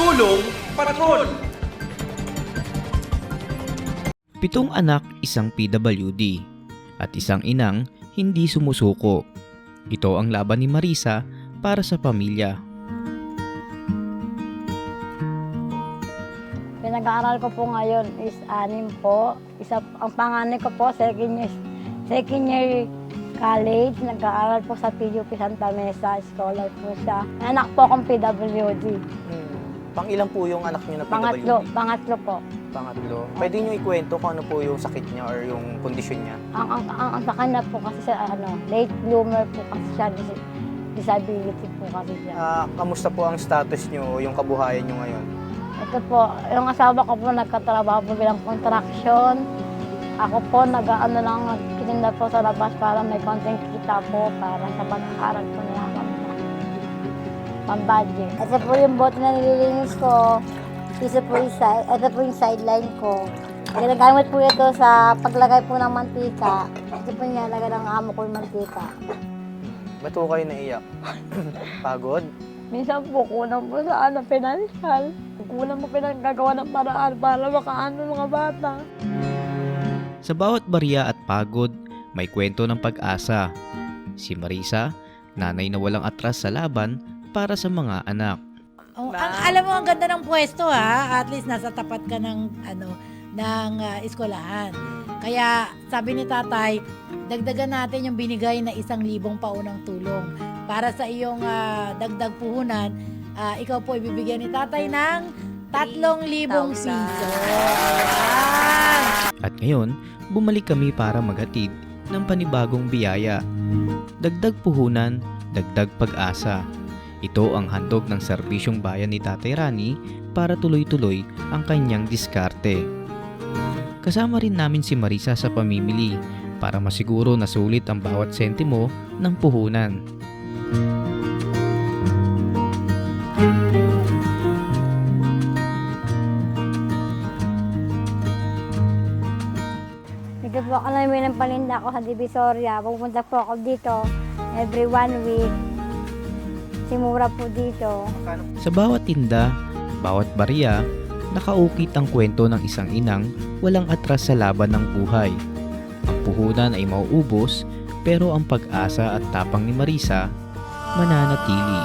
Tulong Patrol! Pitong anak isang PWD at isang inang hindi sumusuko. Ito ang laban ni Marisa para sa pamilya. Pinag-aaral ko po ngayon is anim po. Isa, ang panganay ko po, second year, second year college. Nag-aaral po sa PUP Santa Mesa. Scholar po siya. Anak po akong PWD. Hmm. Pang ilang po yung anak niyo na PWD? Pangatlo, pangatlo po. Pangatlo. Pwede niyo ikwento kung ano po yung sakit niya or yung kondisyon niya? Ang, ang, ang, ang sa kanya po kasi siya, ano, late bloomer po kasi siya. dis- Disability po kasi siya. Ah, kamusta po ang status niyo, yung kabuhayan niyo ngayon? Ito po, yung asawa ko po nagkatrabaho po bilang contraction. Ako po nag-ano lang, nagkitinda po sa labas para may konting kita po para sa pag-aaral po nila pambudget. Ito po yung bote na nililinis ko. Ito po yung, side, ito po yung sideline ko. Ginagamit po ito sa paglagay po ng mantika. Ito po nilalagay ng amo ko yung mantika. Ba't po kayo naiyak? Pagod? Minsan po kulang po sa ano, financial. Kulang po pinagagawa ng paraan para makaano mga bata. Sa bawat barya at pagod, may kwento ng pag-asa. Si Marisa, nanay na walang atras sa laban para sa mga anak. Oh, ang, alam mo ang ganda ng pwesto ha. At least nasa tapat ka ng ano ng ah, eskwelahan. Kaya sabi ni tatay, dagdagan natin yung binigay na isang libong paunang tulong. Para sa iyong ah, dagdag puhunan, ah, ikaw po ibibigyan ni tatay ng tatlong libong piso. At ngayon, bumalik kami para maghatid ng panibagong biyaya. Dagdag puhunan, dagdag pag-asa. Ito ang handog ng serbisyong bayan ni Tatay Rani para tuloy-tuloy ang kanyang diskarte. Kasama rin namin si Marisa sa pamimili para masiguro na sulit ang bawat sentimo ng puhunan. Dito po ako namin ng palinda ako sa Divisoria. Pupunta po ako dito every one week. Simura po dito. Sa bawat tinda, bawat barya, nakaukit ang kwento ng isang inang walang atras sa laban ng buhay. Ang puhunan ay mauubos pero ang pag-asa at tapang ni Marisa mananatili.